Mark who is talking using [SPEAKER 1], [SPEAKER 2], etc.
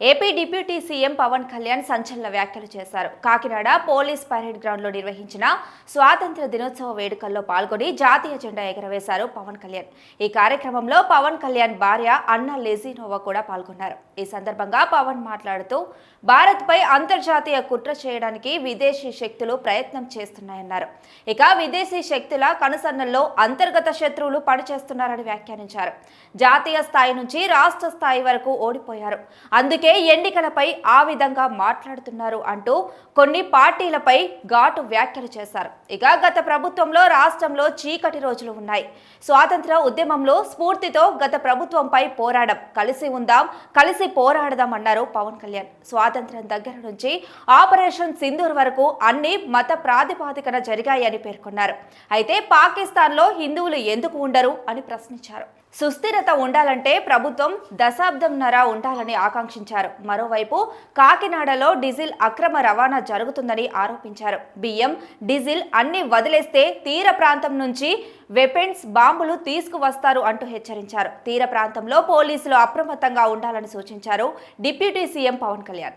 [SPEAKER 1] AP deputy CM Pawan Kalyan సంచలన వ్యాఖ్యలు చేశారు. కాకినాడ పోలీస్ పరేడ్ గ్రౌండ్లో నిర్వహించిన స్వాతంత్ర దినోత్సవ వేడుకల్లో పాల్గొని జాతీయ జెండా ఎగరవేశారు పవన్ కళ్యాణ్. ఈ కార్యక్రమంలో పవన్ కళ్యాణ్ భార్య అన్న లెజినోవా కూడా పాల్గొన్నారు. ఈ సందర్భంగా పవన్ మాట్లాడుతూ భారత్ పై అంతర్జాతీయ కుట్ర చేయడానికి విదేశీ శక్తులు ప్రయత్నం చేస్తున్నాయన్నారు. ఇక విదేశీ శక్తుల కనుసన్నల్లో అంతర్గత శత్రువులు పనిచేస్తున్నారని వ్యాఖ్యానించారు. జాతీయ స్థాయి నుంచి రాష్ట్ర స్థాయి వరకు ఓడిపోయారు. అందుకే ఎన్నికలపై ఆ విధంగా మాట్లాడుతున్నారు అంటూ కొన్ని పార్టీలపై ఘాటు వ్యాఖ్యలు చేశారు. ఇక గత ప్రభుత్వంలో రాష్ట్రంలో చీకటి రోజులు ఉన్నాయి. స్వాతంత్ర ఉద్యమంలో స్ఫూర్తితో గత ప్రభుత్వంపై పోరాడం. కలిసి ఉందాం కలిసి పోరాడదాం అన్నారు పవన్ కళ్యాణ్. స్వాతంత్ర్యం దగ్గర నుంచి ఆపరేషన్ సింధూర్ వరకు అన్ని మత ప్రాతిపాదికన జరిగాయని పేర్కొన్నారు. అయితే పాకిస్తాన్లో హిందువులు ఎందుకు ఉండరు అని ప్రశ్నించారు. సుస్థిరత ఉండాలంటే ప్రభుత్వం దశాబ్దంన్నర ఉండాలని ఆకాంక్షించారు. మరోవైపు కాకినాడలో డీజిల్ అక్రమ రవాణా జరుగుతుందని ఆరోపించారు. బియ్యం డీజిల్ అన్ని వదిలేస్తే తీర ప్రాంతం నుంచి వెపెన్స్ బాంబులు తీసుకువస్తారు అంటూ హెచ్చరించారు. తీర ప్రాంతంలో పోలీసులు అప్రమత్తంగా ఉండాలని సూచించారు. Deputy CM Pawan Kalyan.